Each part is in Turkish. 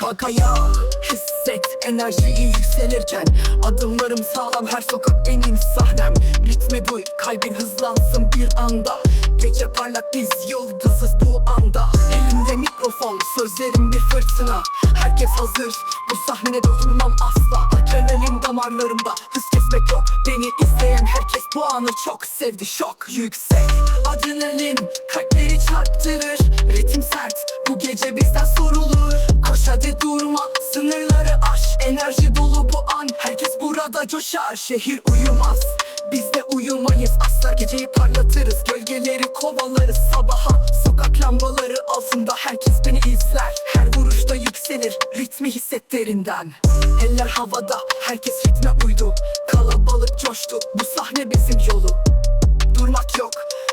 Kalk ayağa Hisset enerjiyi yükselirken Adımlarım sağlam her sokak benim sahnem. Ritmi duy kalbin hızlansın bir anda. Gece parlak biz yıldızız bu anda. Elimde mikrofon sözlerim bir fırtına. Herkes hazır bu sahnede durmam asla. Adrenalin damarlarımda hız kesmek yok. Beni izleyen herkes bu anı çok sevdi Şok yüksek. Adrenalin kalpleri çarptırır Ritim sert. Bu gece bizden sorulur Koş hadi durma sınırları aş. Enerji dolu bu an herkes burada coşar. Şehir uyumaz biz de uyumayız. Asla Geceyi parlatırız gölgeleri kovalarız. Sabaha Sokak lambaları altında herkes beni izler. Her vuruşta yükselir ritmi hisset derinden Eller havada herkes ritme uydu. Kalabalık coştu bu sahne bizim yolu. Durmak yok,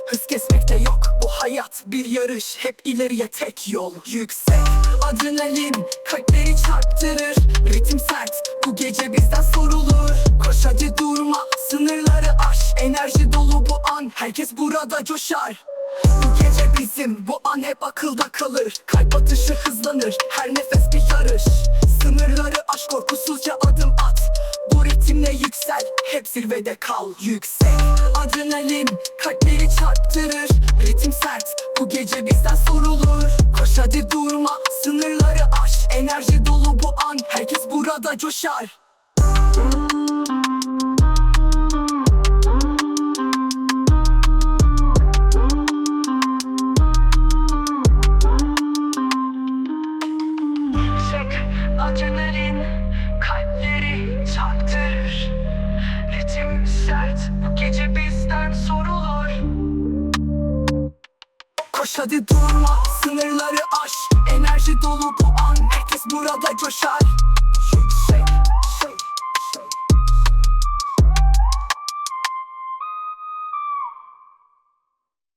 hız kesmek de yok hayat bir yarış, hep ileriye tek yol. Yüksek adrenalin, kalpleri çarptırır. Ritim sert, bu gece bizden sorulur. Koş hadi durma, sınırları aş. Enerji dolu bu an, herkes burada coşar. Bu gece bizim, bu an hep akılda kalır. Kalp atışı hızlanır, her nefes bir yarış. Sınırları aş korkusuzca adım at. Bu ritimle yüksel, hep zirvede kal. Yüksek adrenalin, kalpleri çarptırır Ritim sert, bu gece bizden sorulur. Koş hadi durma, sınırları aş. Enerji dolu bu an, herkes burada coşar. Yüksek adrenalin Koş hadi durma sınırları aş. Enerji dolu bu an herkes burada coşar